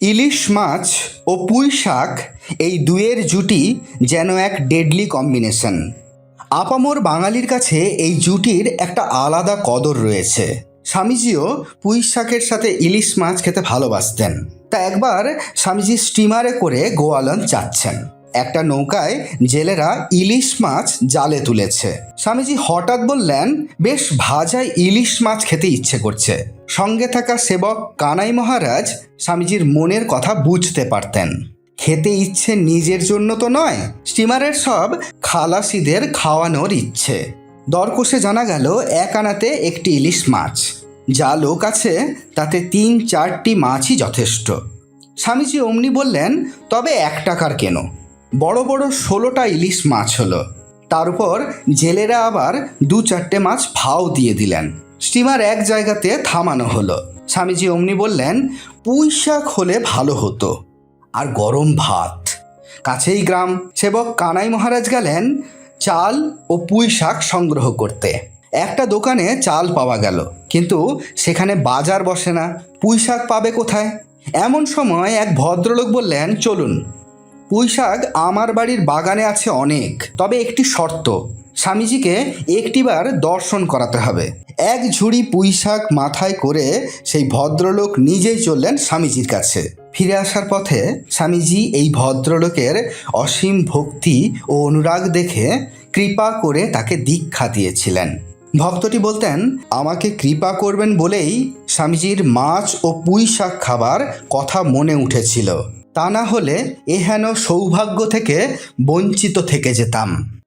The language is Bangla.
ইলিশ মাছ ও পুঁই শাক এই দুয়ের জুটি যেন এক ডেডলি কম্বিনেশন আপামর বাঙালির কাছে এই জুটির একটা আলাদা কদর রয়েছে। স্বামীজিও পুঁই শাকের সাথে ইলিশ মাছ খেতে ভালোবাসতেন। তা একবার স্বামীজি স্টিমারে করে গোয়ালন যাচ্ছেন একটা নৌকায় জেলেরা ইলিশ মাছ জালে তুলেছে। স্বামীজি হঠাৎ বললেন, বেশ ভাজা ইলিশ মাছ খেতে ইচ্ছে করছে। সঙ্গে থাকা সেবক কানাই মহারাজ স্বামীজির মনের কথা বুঝতে পারতেন। খেতে ইচ্ছে নিজের জন্য তো নয়, স্টিমারের সব খালাসিদের খাওয়ানোর ইচ্ছে। দরকষে জানা গেল, এক আনাতে একটি ইলিশ মাছ। যা লোক আছে, তাতে তিন চারটি মাছই যথেষ্ট। স্বামীজি অমনি বললেন, তবে এক টাকার কেন? বড় বড় ষোলোটা ইলিশ মাছ হলো। তার উপর জেলেরা আবার দু চারটে মাছ ভাও দিয়ে দিলেন। স্টিমার এক জায়গাতে থামানো হলো। স্বামীজি অমনি বললেন, পুঁই শাক হলে ভালো হতো। আর গরম ভাত। কাছেই গ্রাম সেবক কানাই মহারাজ গেলেন চাল ও পুঁই শাক সংগ্রহ করতে। একটা দোকানে চাল পাওয়া গেল, কিন্তু সেখানে বাজার বসে না। পুঁই শাক পাবে কোথায়? এমন সময় এক ভদ্রলোক বললেন, চলুন। পুঁই শাক আমার বাড়ির বাগানে আছে অনেক। তবে একটি শর্ত, স্বামীজিকে একটিবার দর্শন করাতে হবে। এক ঝুড়ি পুঁই শাক মাথায় করে সেই ভদ্রলোক নিজেই চললেন স্বামীজির কাছে। ফিরে আসার পথে স্বামীজি এই ভদ্রলোকের অসীম ভক্তি ও অনুরাগ দেখে কৃপা করে তাকে দীক্ষা দিয়েছিলেন। ভক্তটি বলতেন, আমাকে কৃপা করবেন বলেই স্বামীজির মাছ ও পুঁই শাক খাবার কথা মনে উঠেছিল। তা না হলে এহেন সৌভাগ্য থেকে বঞ্চিত থেকে যেতাম।